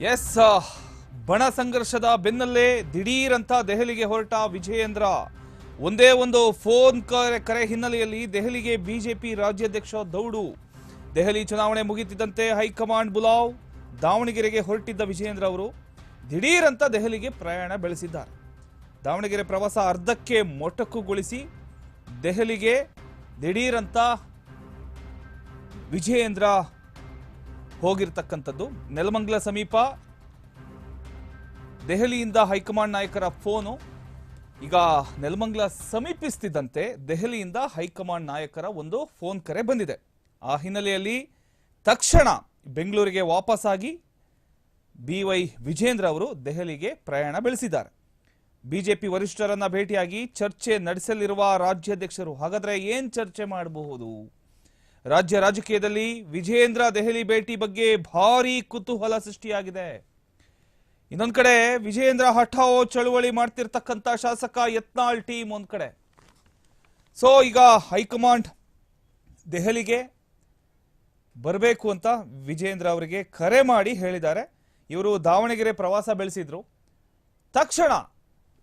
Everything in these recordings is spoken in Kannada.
ಎಸ್ ಬಣ ಸಂಘರ್ಷದ ಬೆನ್ನಲ್ಲೇ ದಿಢೀರಂತ ದೆಹಲಿಗೆ ಹೊರಟ ವಿಜಯೇಂದ್ರ. ಒಂದೇ ಒಂದು ಫೋನ್ ಕರೆ ಕರೆ ಹಿನ್ನೆಲೆಯಲ್ಲಿ ದೆಹಲಿಗೆ ಬಿಜೆಪಿ ರಾಜ್ಯಾಧ್ಯಕ್ಷ ದೌಡು. ದೆಹಲಿ ಚುನಾವಣೆ ಮುಗಿತಿದ್ದಂತೆ ಹೈಕಮಾಂಡ್ ಬುಲಾವ್ ದಾವಣಗೆರೆಗೆ ಹೊರಟಿದ್ದ ವಿಜಯೇಂದ್ರ ಅವರು ದಿಢೀರಂತ ದೆಹಲಿಗೆ ಪ್ರಯಾಣ ಬೆಳೆಸಿದ್ದಾರೆ. ದಾವಣಗೆರೆ ಪ್ರವಾಸ ಅರ್ಧಕ್ಕೆ ಮೊಟಕುಗೊಳಿಸಿ ದೆಹಲಿಗೆ ದಿಢೀರಂತ ವಿಜಯೇಂದ್ರ ಹೋಗಿರ್ತಕ್ಕಂಥದ್ದು. ನೆಲಮಂಗಲ ಸಮೀಪ ದೆಹಲಿಯಿಂದ ಹೈಕಮಾಂಡ್ ನಾಯಕರ ಫೋನು. ಈಗ ನೆಲಮಂಗಲ ಸಮೀಪಿಸ್ತಿದ್ದಂತೆ ದೆಹಲಿಯಿಂದ ಹೈಕಮಾಂಡ್ ನಾಯಕರ ಒಂದು ಫೋನ್ ಕರೆ ಬಂದಿದೆ. ಆ ಹಿನ್ನೆಲೆಯಲ್ಲಿ ತಕ್ಷಣ ಬೆಂಗಳೂರಿಗೆ ವಾಪಸ್ಸಾಗಿ ಬಿ ವೈ ವಿಜೇಂದ್ರ ಅವರು ದೆಹಲಿಗೆ ಪ್ರಯಾಣ ಬೆಳೆಸಿದ್ದಾರೆ. ಬಿಜೆಪಿ ವರಿಷ್ಠರನ್ನ ಭೇಟಿಯಾಗಿ ಚರ್ಚೆ ನಡೆಸಲಿರುವ ರಾಜ್ಯಾಧ್ಯಕ್ಷರು ಹಾಗಾದ್ರೆ ಏನು ಚರ್ಚೆ ಮಾಡಬಹುದು? ರಾಜ್ಯ ರಾಜಕೀಯದಲ್ಲಿ ವಿಜೇಂದ್ರ ದೆಹಲಿ ಭೇಟಿ ಬಗ್ಗೆ ಭಾರಿ ಕುತೂಹಲ ಸೃಷ್ಟಿಯಾಗಿದೆ. ಇನ್ನೊಂದ್ ಕಡೆ ವಿಜೇಂದ್ರ ಹಠಾವೋ ಚಳುವಳಿ ಮಾಡ್ತಿರ್ತಕ್ಕಂಥ ಶಾಸಕ ಯತ್ನಾಳ್ ಟೀಮ್ ಒಂದ್ ಕಡೆ. ಸೊ, ಈಗ ಹೈಕಮಾಂಡ್ ದೆಹಲಿಗೆ ಬರಬೇಕು ಅಂತ ವಿಜೇಂದ್ರ ಅವರಿಗೆ ಕರೆ ಮಾಡಿ ಹೇಳಿದ್ದಾರೆ. ಇವರು ದಾವಣಗೆರೆ ಪ್ರವಾಸ ಬೆಳೆಸಿದ್ರು. ತಕ್ಷಣ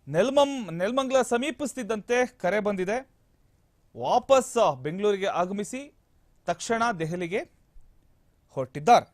ನೆಲ್ಮಂ, ನೆಲ್ಮಂಗ್ಲ ಸಮೀಪಿಸ್ತಿದ್ದಂತೆ ಕರೆ ಬಂದಿದೆ. ವಾಪಸ್ ಬೆಂಗಳೂರಿಗೆ ಆಗಮಿಸಿ ತಕ್ಷಣ ದೆಹಲಿಗೆ ಹೊರಟಿದ್ದಾರೆ.